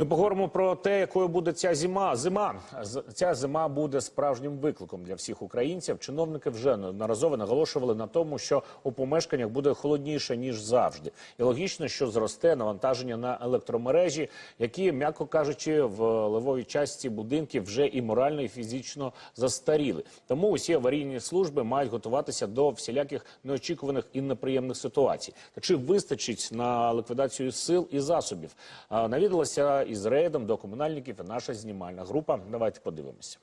Ми поговоримо про те, якою буде ця зима. Зима ця зима буде справжнім викликом для всіх українців. Чиновники вже неодноразово наголошували на тому, що у помешканнях буде холодніше ніж завжди, і логічно, що зросте навантаження на електромережі, які, м'яко кажучи, в левовій часті будинків вже і морально, і фізично застаріли. Тому усі аварійні служби мають готуватися до всіляких неочікуваних і неприємних ситуацій. Чи вистачить на ліквідацію сил і засобів? Навідалася із рейдом до комунальників і наша знімальна група. Давайте подивимося.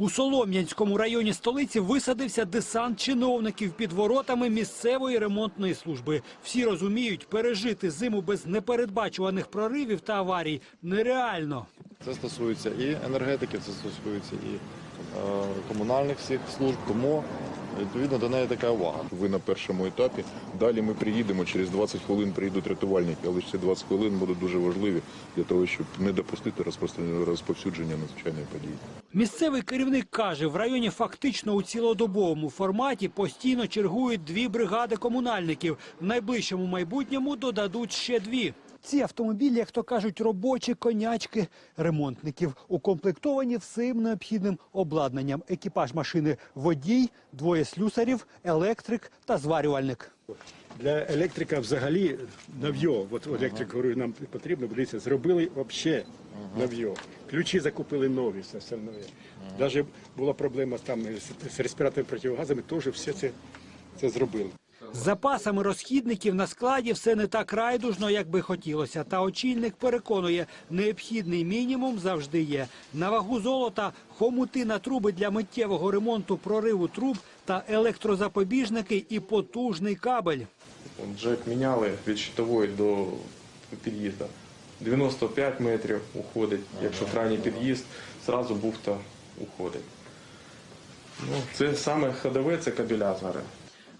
У Солом'янському районі столиці висадився десант чиновників під воротами місцевої ремонтної служби. Всі розуміють, пережити зиму без непередбачуваних проривів та аварій нереально. Це стосується і енергетики, це стосується і комунальних всіх служб. Тому відповідно до неї така увага. Ви на першому етапі. Далі ми приїдемо. Через 20 хвилин приїдуть рятувальники, але ці 20 хвилин будуть дуже важливі для того, щоб не допустити розповсюдження надзвичайної події. Місцевий керівник каже, в районі фактично у цілодобовому форматі постійно чергують дві бригади комунальників. В найближчому майбутньому додадуть ще дві. Ці автомобілі, як то кажуть, робочі конячки ремонтників, укомплектовані всім необхідним обладнанням. Екіпаж машини водій, двоє слюсарів, електрик та зварювальник. Для електрика взагалі нов'йо. От електрик говорю, нам потрібно, дивіться, зробили взагалі нов'йо. Ключі закупили нові, все остальне. Навіть була проблема там з- з респіраторами противогазами, теж все це, це зробили. З запасами розхідників на складі все не так райдужно, як би хотілося. Та очільник переконує, необхідний мінімум завжди є. На вагу золота хомути на труби для миттєвого ремонту прориву труб та електрозапобіжники і потужний кабель. Джек міняли від щитової до під'їзду. 95 метрів уходить, якщо крайній під'їзд, зразу бухта уходить. Ну, це саме ходове, це кабеля зараз.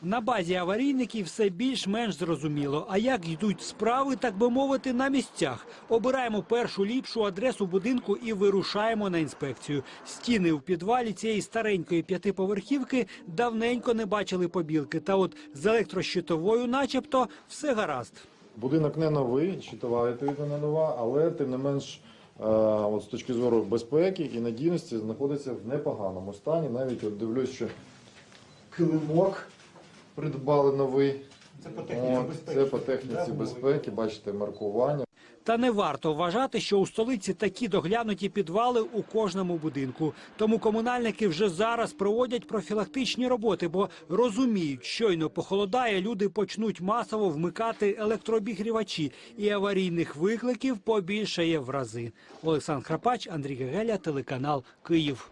На базі аварійників все більш-менш зрозуміло. А як йдуть справи, так би мовити, на місцях. Обираємо першу ліпшу адресу будинку і вирушаємо на інспекцію. Стіни у підвалі цієї старенької п'ятиповерхівки давненько не бачили побілки. Та от з електрощитовою, начебто, все гаразд. Будинок не новий, щитова відповідно не нова, але тим не менш, е, от з точки зору безпеки і надійності знаходиться в непоганому стані. Навіть от дивлюсь, що килимок придбали новий. Це по техніці безпеки. Це по техніці безпеки, бачите, маркування. Та не варто вважати, що у столиці такі доглянуті підвали у кожному будинку. Тому комунальники вже зараз проводять профілактичні роботи, бо розуміють, щойно похолодає, люди почнуть масово вмикати електрообігрівачі, і аварійних викликів побільшає в рази. Олександр Храпач, Андрій Гегеля, телеканал Київ.